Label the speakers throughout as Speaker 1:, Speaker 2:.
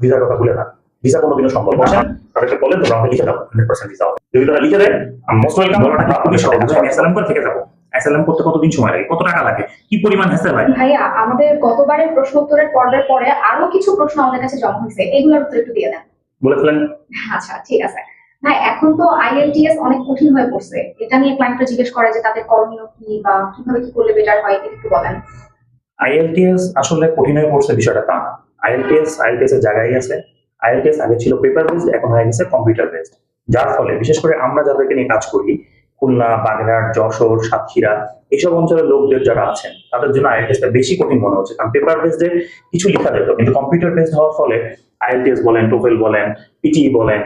Speaker 1: ভিসার কথা ভুলে না। ভিসা কোনোদিনও সম্ভব বসেন তাদেরকে বলেন তোমরা আমাকে লিখে দাও হান্ড্রেড পার্সেন্ট ভিসা হবে। যদি তারা লিখে দেয় মোস্ট ওয়েলকাম বলাটা কিন্তু খুবই সহজ। আমি অ্যাসালাম করে থেকে যাব। অ্যাসালাম করতে কতদিন সময় লাগে? কত টাকা লাগে? কি পরিমাণ হ্যাসেল হয়?
Speaker 2: ভাইয়া আমাদের গতবারের প্রশ্ন উত্তরের পর্বের পরে আরও কিছু প্রশ্ন আমাদের কাছে জমা হয়েছে। এগুলোর উত্তর একটু দিয়ে দেন।
Speaker 1: বলে ফেলেন।
Speaker 2: আচ্ছা ঠিক আছে। ভাই এখন তো আইএলটিএস অনেক কঠিন হয়ে পড়ছে। এটা নিয়ে ক্লায়েন্টরা জিজ্ঞেস করে যে তাদের করণীয় কি বা কীভাবে কি করলে বেটার হয় এটা একটু বলেন।
Speaker 1: আইএলটিএস আসলে কঠিন হয়ে পড়ছে বিষয়টা তা না। আইএলটিএস আইএলটিএস এর জায়গায় আছে আইএলটিএস আগে ছিল পেপার বেসড এখন হয়ে গেছে কম্পিউটার বেসড যার ফলে, বিশেষ করে আমরা যাদেরকে নিয়ে কাজ করি, খুলনা, বাগেরহাট, যশোর, সাতক্ষীরা, এইসব অঞ্চলের লোকদের যারা আছেন, তাদের জন্য আইএলটিএসটা বেশি কঠিন মনে হচ্ছে। কারণ পেপার বেসডে কিছু লেখা যেত, কিন্তু কম্পিউটার বেসড হওয়ার ফলে আইএলটিএস বলেন টোফেল বলেন পিটি বলেন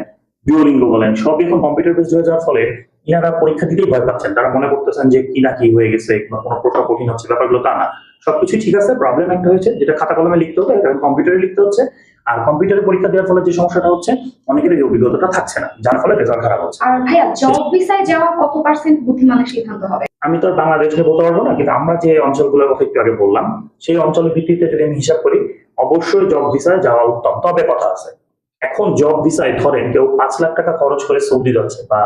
Speaker 1: ডিওলিঙ্গো বলেন সব এখন কম্পিউটার বেসড হয়ে যাওয়ার ফলে ইনারা পরীক্ষা দিতেই ভয় পাচ্ছেন। তারা মনে করতেছেন যে কি না কি হয়ে গেছে কোনো প্রশ্ন কঠিন হচ্ছে ব্যাপারগুলো তা না। সবকিছু ঠিক আছে প্রবলেম একটা হয়েছে যেটা খাতা কলমে লিখতে হতো এটা কম্পিউটারে লিখতে হচ্ছে। আর কম্পিউটারে পরীক্ষা দেওয়ার ফলে যে সমস্যাটা হচ্ছে অনেকের এই অভিজ্ঞতাটা থাকছে না যার ফলে রেজাল্ট খারাপ হচ্ছে।
Speaker 2: আর ভাইয়া জব ভিসায় যাওয়া কত পার্সেন্ট বুদ্ধিমানের সিদ্ধান্ত হবে?
Speaker 1: আমি তো বাংলাদেশ নিয়ে বলতে পারব না কিন্তু আমরা যে অঞ্চলগুলোর কথা একটু আগে বললাম সেই অঞ্চলের ভিত্তিতে যদি আমি হিসাব করি অবশ্যই জব ভিসায় যাওয়া উত্তম। তবে কথা আছে এখন জব ভিসায় ধরেন কেউ পাঁচ লাখ টাকা খরচ করে সৌদি যাচ্ছে বা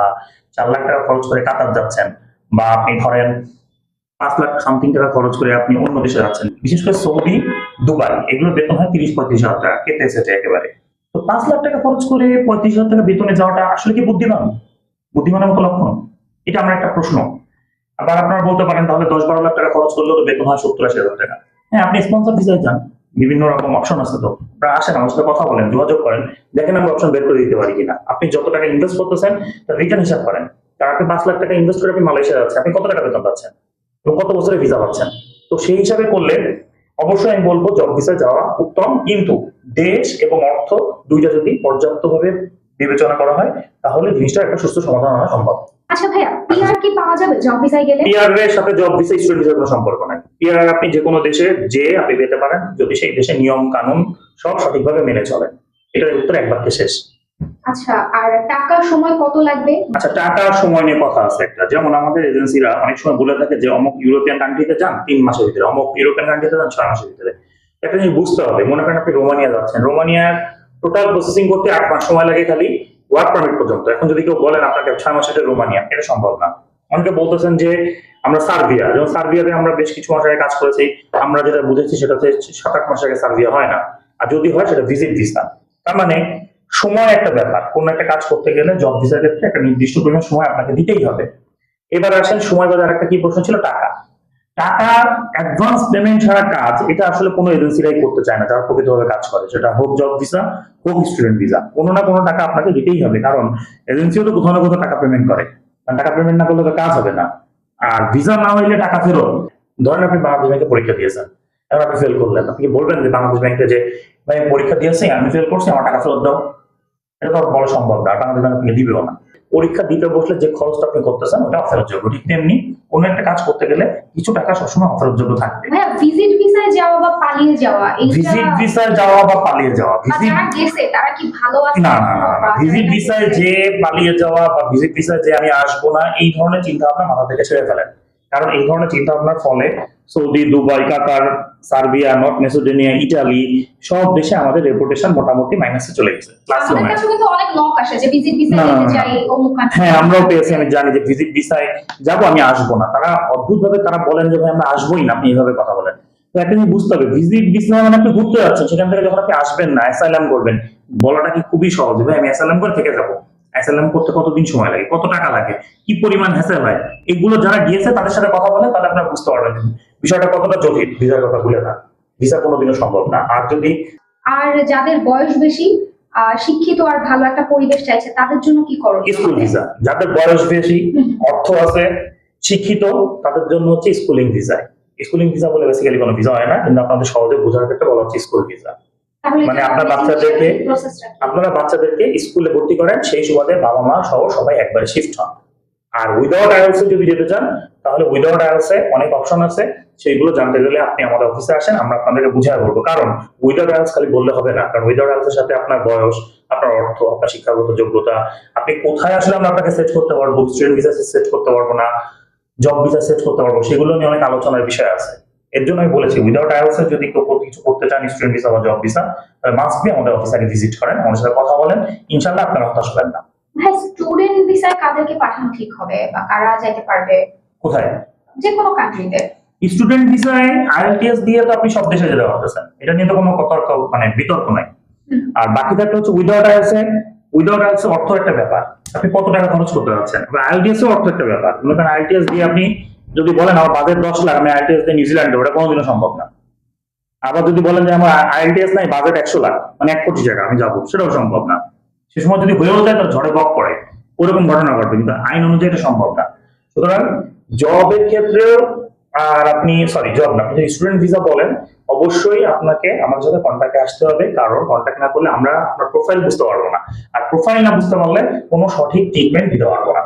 Speaker 1: চার লাখ টাকা খরচ করে কাতার যাচ্ছেন বা আপনি ধরেন পাঁচ লাখ সামথিং টাকা খরচ করে আপনি অন্য দেশে যাচ্ছেন। বিশেষ করে সৌদি, দুবাই, এগুলো বেতন হয় তিরিশ, পঁয়ত্রিশ হাজার টাকা কেটে এসেছে একেবারে। তো পাঁচ লাখ টাকা খরচ করে পঁয়ত্রিশ হাজার টাকা বেতনে যাওয়াটা আসলে কি বুদ্ধিমান? বুদ্ধিমানের মতো লক্ষণ? এটা আমার একটা প্রশ্ন। আবার আপনারা বলতে পারেন, তাহলে দশ, বারো লাখ টাকা খরচ করলেও তো বেতন হয় সত্তর, আশি হাজার টাকা। হ্যাঁ আপনি স্পন্সর ভিসায় যান। বিভিন্ন রকম অপশন আছে তো। আপনারা আসেন আমার সাথে কথা বলেন যোগাযোগ করেন দেখেন আমি অপশন বের করে দিতে পারি কিনা। আপনি যত টাকা ইনভেস্ট করতেছেন তার রিটার্ন হিসাব করেন। কারণ আপনি পাঁচ লাখ টাকা ইনভেস্ট করে আপনি মালয়েশিয়া যাচ্ছেন। আপনি কত টাকা বেতন পাচ্ছেন? এবং কত বছরে ভিসা পাচ্ছেন? তো সেই হিসাবে করলে অবশ্যই আমি বলব জব ভিসায় যাওয়া উত্তম। কিন্তু দেশ এবং অর্থ দুইটা যদি পর্যাপ্তভাবে বিবেচনা করা হয় তাহলে জিনিসটা একটা সুস্থ সমাধান আনা সম্ভব।
Speaker 2: আচ্ছা ভাইয়া পিআর কি পাওয়া যাবে জব ভিসায় গেলে?
Speaker 1: পিআর এর সাথে জব ভিসা স্টুডেন্ট ভিসার কোনো সম্পর্ক নাই। পিআর আপনি যে কোনো দেশে যে আপনি পেতে পারেন যদি সেই দেশের নিয়ম কানুন সব সঠিকভাবে মেনে চলে এটার উত্তর এক বাক্যে শেষ।
Speaker 2: আচ্ছা আর টাকার সময় কত লাগবে?
Speaker 1: আচ্ছা টাকার সময় নিয়ে কথা আছে একটা। যেমন আমাদের এজেন্সিরা অনেক সময় বলে থাকে যে অমুক ইউরোপিয়ান কান্ট্রিতে যান তিন মাসের ভিতরে অমুক ইউরোপিয়ান কান্ট্রিতে যান ছয় মাসের ভিতরে। একটা জিনিস বুঝতে হবে। মনে করেন আপনি রোমানিয়া যাচ্ছেন। রোমানিয়ার টোটাল প্রসেসিং করতে আট মাস সময় লাগে খালি ওয়ার্ক পারমিট পর্যন্ত। এখন যদি কেউ বলেন আপনাকে ছয় মাসের রোমানিয়া এটা সম্ভব না। অনেকে বলতেছেন যে আমরা সার্বিয়া, যেমন সার্বিয়াতে আমরা বেশ কিছু মাস কাজ করেছি, আমরা যেটা বুঝেছি সেটা হচ্ছে সাত আট মাস আগে সার্বিয়া হয় না। আর যদি হয় সেটা ভিজিট ভিসা তার মানে সময় একটা ব্যাপার, কোন একটা কাজ করতে গেলে জব ভিসার ক্ষেত্রে একটা নির্দিষ্ট পরিমাণ সময় আপনাকে দিতেই হবে। এবার আসেন সময় বাজার একটা কি প্রশ্ন ছিল? টাকা। টাকা অ্যাডভান্স পেমেন্ট ছাড়া কাজ, এটা আসলে কোনো এজেন্সিরাই করতে চায় না, যারা প্রকৃতভাবে কাজ করে। সেটা হোক জব ভিসা হোক স্টুডেন্ট ভিসা কোনো না কোনো টাকা আপনাকে দিতেই হবে, কারণ এজেন্সিও তো কোথাও না কোথাও টাকা পেমেন্ট করে। টাকা পেমেন্ট না করলে তো কাজ হবে না। আর ভিসা না হইলে টাকা ফেরত। ধরেন আপনি বাংলাদেশ ব্যাংকে পরীক্ষা দিয়েছেন। এবার আপনি ফেল করলেন। আপনি কি বলবেন যে বাংলাদেশ ব্যাংকে যে, ভাই পরীক্ষা দিয়েছি, আমি ফেল করছি, আমার টাকা ফেরত দাও। এটা তো বড় সম্ভব না। বাংলাদেশ ব্যাংক আপনাকে দিবেও না। পরীক্ষা দিতে বসলে যে খরচটা আপনি করতেছেন ওটা অফেরতযোগ্য ঠিক তেমনি কোনো একটা কাজ করতে গেলে কিছু টাকা সবসময় অফেরতযোগ্য থাকবে।
Speaker 2: ভাইয়া ভিজিট ভিসায় যাওয়া বা পালিয়ে যাওয়া
Speaker 1: ভিজিট ভিসায় যাওয়া বা পালিয়ে যাওয়া ভিজিট
Speaker 2: গেছে তারা কি ভালো আছে?
Speaker 1: না না না ভিজিট ভিসায় যে পালিয়ে যাওয়া বা ভিজিট ভিসায় যে আমি আসব না এই ধরনের চিন্তা ভাবনা মাথা থেকে ছেড়ে ফেলেন। কারণ এই ধরনের চিন্তা ভাবনার ফলে Saudi Dubai Qatar Serbia North Macedonia Italy সব দেশে আমাদের রেপুটেশন মোটামুটি মাইনাসে চলে গেছে। হ্যাঁ আমরাও পেয়েছি আমি জানি যে ভিজিট ভিসায় যাব আমি আসব না। তারা অদ্ভুত ভাবে তারা বলেন যে ভাই আমরা আসবোই না। আপনি এইভাবে কথা বলেন। তো একটা জিনিস বুঝতে হবে ভিজিট ভিসা মানে আপনি ঘুরতে যাচ্ছেন সেখান থেকে যখন আপনি আসবেন না অ্যাসাইলাম করবেন বলাটা কি খুবই সহজ? ভাই আমি অ্যাসাইলাম করে থেকে যাব। অ্যাসাইলাম করতে কতদিন সময় লাগে? কত টাকা লাগে? কি পরিমাণ হ্যাসেল হয়? এগুলো যারা গিয়েছে তাদের সাথে কথা বলে তাহলে আপনারা বুঝতে পারবেন। বিষয়টা কতটা জটিল ভিসার কথা ভুলে না। ভিসা কোনোদিনও সম্ভব না। আর যদি
Speaker 2: আর যাদের বয়স বেশি শিক্ষিত আর ভালো একটা পরিবেশ চাইছে তাদের জন্য কি করো
Speaker 1: স্কুল ভিসা। যাদের বয়স বেশি অর্থ আছে শিক্ষিত তাদের জন্য হচ্ছে স্কুলিং ভিসা। স্কুলিং ভিসা বলে বেসিক্যালি কোনো ভিসা হয় না কিন্তু আপনাদের সহজে বোঝার ক্ষেত্রে বলা হচ্ছে স্কুল ভিসা। মানে আপনার বাচ্চাদেরকে- আপনারা বাচ্চাদেরকে স্কুলে ভর্তি করেন সেই সুবাদে বাবা মা সহ সবাই একবারে শিফট হন। আর উইদাউট আইএলস যদি যেতে চান তাহলে উইদাউট আইএলস অনেক অপশন আছে। সেইগুলো জানতে গেলে আপনি আমাদের অফিসে আসেন আমরা আপনাদেরকে বুঝায় বলব। কারণ উইদাউট আইএলস খালি বললে হবে না। কারণ উইদাউট আইএলস এর সাথে আপনার বয়স আপনার অর্থ আপনার শিক্ষাগত যোগ্যতা আপনি কোথায় আসলে আমরা আপনাকে সেট করতে পারব? স্টুডেন্ট ভিসা সেট করতে পারব না? জব ভিসা সেট করতে পারব? সেগুলো নিয়ে অনেক আলোচনার বিষয় আছে। এর জন্য আমি বলেছি উইদাউট আইএলস যদি কেউ কোনো কিছু করতে চান স্টুডেন্ট ভিসা বা জব ভিসা তাহলে মাস্ট বি আমাদের অফিসাকে ভিজিট করেন আমাদের সাথে কথা বলেন। ইনশাল্লাহ আপনারা হতাশ হবেন না।
Speaker 2: ভাই স্টুডেন্ট কাদেরকে পাঠানো ঠিক হবে? বা কারা যাইতে পারবে?
Speaker 1: কোথায়?
Speaker 2: যে কোনো কান্ট্রিতে
Speaker 1: স্টুডেন্ট ভিসায় আইএলটিএস দিয়ে তো আপনি সব দেশে যেতে পারতেছেন। এটা নিয়ে তো কোনো তর্ক মানে বিতর্ক নাই। আর বাকি থাকতে হচ্ছে উইদাউট আইএলস উইদাউট আইএলস অর্থ একটা ব্যাপার। আপনি কত টাকা খরচ করতে যাচ্ছেন? আইএলটিএস অর্থ একটা ব্যাপার। মনে করেন আইএলটিএস দিয়ে আপনি যদি বলেন আমার বাজেট দশ লাখ আমি আইএলটিএস দিয়ে নিউজিল্যান্ডে ওটা কোনোদিনও সম্ভব না। আবার যদি বলেন যে আমার আইএলটিএস নাই বাজেট একশো লাখ মানে এক কোটি টাকা আমি যাব সেটাও সম্ভব না। সে সময় যদি হয়েও যায় তার ঝড়ে বক পড়ে। ওরকম ঘটনা ঘটবে কিন্তু আইন অনুযায়ী এটা সম্ভব না। সুতরাং জবের ক্ষেত্রেও আর আপনি সরি জব না আপনি যদি স্টুডেন্ট ভিসা বলেন অবশ্যই আপনাকে আমাদের সাথে কন্ট্যাক্টে আসতে হবে কারণ কন্ট্যাক্ট না করলে আমরা আপনার প্রোফাইল বুঝতে পারব না। আর প্রোফাইল না বুঝতে পারলে কোনো সঠিক ট্রিটমেন্ট দিতে পারব না।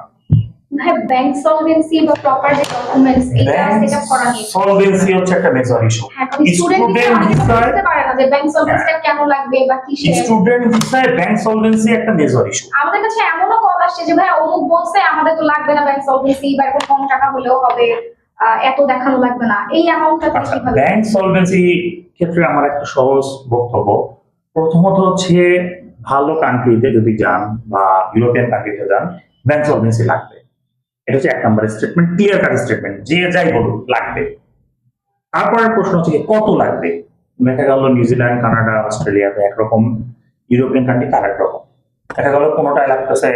Speaker 2: ব্যাংক সলভেন্সি বা প্রপার যে ডকুমেন্টস এটা সেটআপ করা নিয়ে
Speaker 1: সলভেন্সি হচ্ছে একটা মেজর ইস্যু
Speaker 2: হ্যাঁ স্টুডেন্ট
Speaker 1: Student
Speaker 2: ভিসা
Speaker 1: visa-
Speaker 2: বুঝতে পারে না যে ব্যাংক সলভেন্সিটা কেন লাগবে বা কিসে
Speaker 1: স্টুডেন্ট ভিসায় ব্যাংক সলভেন্সি একটা মেজর ইস্যু
Speaker 2: আমাদের কাছে এমনও কল আসছে যে ভাই অমুক বলছে আমাদের তো লাগবে না ব্যাংক সলভেন্সি বা এরকম কম টাকা হলেও হবে। এত দেখানো লাগবে না। এই অ্যামাউন্টটা
Speaker 1: আচ্ছা
Speaker 2: কীভাবে
Speaker 1: ব্যাংক সলভেন্সি ক্ষেত্রে আমার একটা সহজ বক্তব্য। প্রথমত হচ্ছে ভালো কান্ট্রিতে যদি যান বা ইউরোপিয়ান কান্ট্রিতে যান ব্যাংক সলভেন্সি লাগবে। এটা হচ্ছে এক number statement clear cut statement যে যাই বলুক লাগবে। তারপরের প্রশ্ন হচ্ছে কত লাগবে? দেখা গেল নিউজিল্যান্ড কানাডা অস্ট্রেলিয়াতে একরকম। ইউরোপিয়ান কান্ট্রি তার একরকম দেখা গেল কোনোটায় লাগতেছে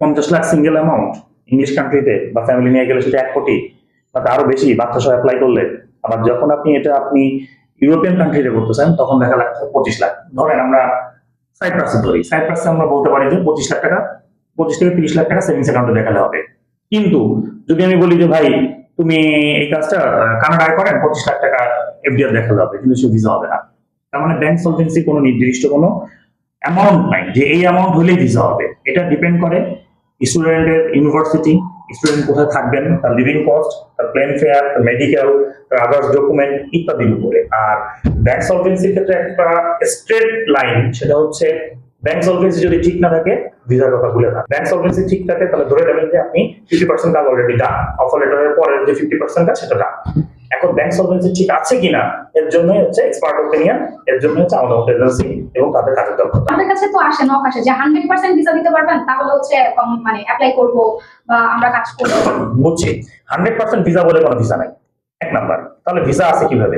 Speaker 1: পঞ্চাশ লাখ সিঙ্গেল অ্যামাউন্ট ইংলিশ কান্ট্রিতে বা ফ্যামিলি নিয়ে গেলে সেটা এক কোটি। বা আরও বেশি বাচ্চা সহ অ্যাপ্লাই করলে, আবার যখন আপনি এটা আপনি ইউরোপিয়ান কান্ট্রিতে করতেছেন তখন দেখা লাগছে পঁচিশ লাখ। ধরেন আমরা সাইপ্রাসে ধরি। সাইপ্রাসে আমরা বলতে পারি যে পঁচিশ লাখ টাকা, পঁচিশ থেকে তিরিশ লাখ টাকা সেভিংস অ্যাকাউন্টে দেখালে হবে। কিন্তু যদি আমি বলি যে, ভাই, তুমি এই কাজটা কানাডায় করেন, পঁচিশ লাখ টাকা এফডিআর দেখালে হবে, কিন্তু সে ভিসা হবে না। তার মানে ব্যাংক সলভেন্সি কোনো নির্দিষ্ট কোনো অ্যামাউন্ট নাই। যে এই অ্যামাউন্ট হলেই ভিসা হবে। এটা ডিপেন্ড করে স্টুডেন্টের ইউনিভার্সিটি স্টুডেন্ট কোথায় থাকবেন, তার লিভিং কস্ট তার প্লেন ফেয়ার তার মেডিকেল তার আদার্স ডকুমেন্ট ইত্যাদির উপরে। আর ব্যাংক সলভেন্সির ক্ষেত্রে একটা স্ট্রেট লাইন সেটা হচ্ছে ব্যাংক সলভেন্সি যদি ঠিক না থাকে ভিসার কথা ভুলে না ব্যাংক সলভেন্সি ঠিক থাকে, তাহলে ধরে নেবেন যে আপনি ফিফটি পার্সেন্ট কাজ অলরেডি ডান অফার লেটারের পরের যে ফিফটি পার্সেন্ট কাজ সেটা ডান এখন ব্যাংক সলভেন্সি ঠিক আছে কিনা এর জন্যই হচ্ছে এক্সপার্ট ওপিনিয়ন এর জন্য হচ্ছে আমাদের মতো এজেন্সি এবং তাদের কাজের দক্ষতা।
Speaker 2: আমাদের কাছে তো আসে নক আসে। যে হান্ড্রেড পার্সেন্ট ভিসা দিতে পারবেন তাহলে হচ্ছে মানে অ্যাপ্লাই করব বা আমরা কাজ করব।
Speaker 1: বুঝছি। হান্ড্রেড পার্সেন্ট ভিসা বলে কোনো ভিসা নাই। এক নাম্বার। তাহলে ভিসা আছে কীভাবে?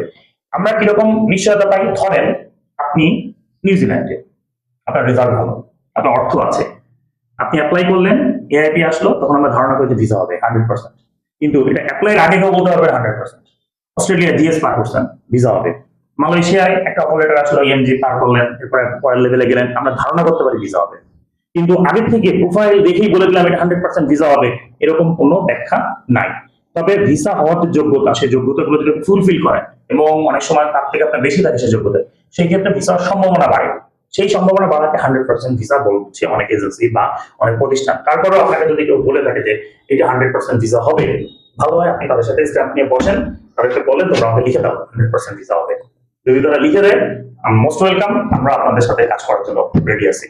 Speaker 1: আমরা কীরকম নিশ্চয়তা পাই? ধরেন আপনি নিউজিল্যান্ডে আপনার রেজাল্ট ভালো। আপনার অর্থ আছে। আপনি অ্যাপ্লাই করলেন এআইপি আসলো তখন আমরা ধারণা করি যে ভিসা হবে হান্ড্রেড পার্সেন্ট কিন্তু এটা অ্যাপ্লাই আগে কেউ বলতে পারবে হান্ড্রেড পার্সেন্ট অস্ট্রেলিয়া জিএস পার করছেন ভিসা হবে। মালয়েশিয়ায় একটা অপারেটর আসলো ইএমজি পার করলেন, এরপরে পরের লেভেলে গেলেন। আমরা ধারণা করতে পারি ভিসা হবে। কিন্তু আগে থেকে প্রোফাইল দেখেই বলে দিলাম, এটা হান্ড্রেড পার্সেন্ট ভিসা হবে। এরকম কোনো ব্যাখ্যা নাই। তবে ভিসা হওয়ার যোগ্যতা, সেই যোগ্যতাগুলো যদি ফুলফিল করে, এবং অনেক সময় তার থেকে আপনার বেশি থাকে সেই যোগ্যতা, সেই ক্ষেত্রে ভিসার সম্ভাবনা বাড়ে। সেই সম্ভাবনা বাড়াতে হান্ড্রেড পার্সেন্ট ভিসা বলছে অনেক এজেন্সি বা অনেক প্রতিষ্ঠান। তারপরেও আপনাকে যদি কেউ বলে থাকে যে, এটা হান্ড্রেড পার্সেন্ট ভিসা হবে, ভালো হয় আপনি তাদের সাথে স্ট্যাম্প নিয়ে বসেন। তাদেরকে তোমরা আমাকে লিখে দাও হান্ড্রেড পার্সেন্ট ভিসা হবে। যদি তারা লিখে দেয় মোস্ট ওয়েলকাম আমরা আপনাদের সাথে কাজ করার জন্য রেডি আছি।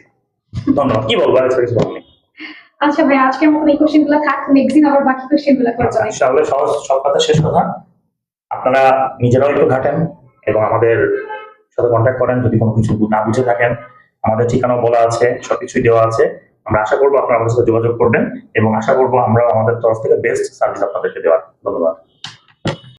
Speaker 1: ধন্যবাদ। কি বলব আর কিছু
Speaker 2: আচ্ছা ভাই আজকের মতন এই কোশ্চেনগুলো থাক নেক্সট দিন আবার বাকি কোশ্চেনগুলো করব
Speaker 1: আচ্ছা, ইনশাআল্লাহ সহজ সব কথা শেষ কথা। আপনারা নিজেরাও একটু ঘাটেন এবং আমাদের সাথে কন্ট্যাক্ট করেন যদি কোনো কিছু না বুঝে থাকেন। আমাদের ঠিকানা বলা আছে সবকিছুই দেওয়া আছে। আমরা আশা করব আপনারা আমাদের সাথে যোগাযোগ করবেন এবং আশা করব আমরা আমাদের তরফ থেকে বেস্ট সার্ভিস আপনাদেরকে দেওয়ার। ধন্যবাদ।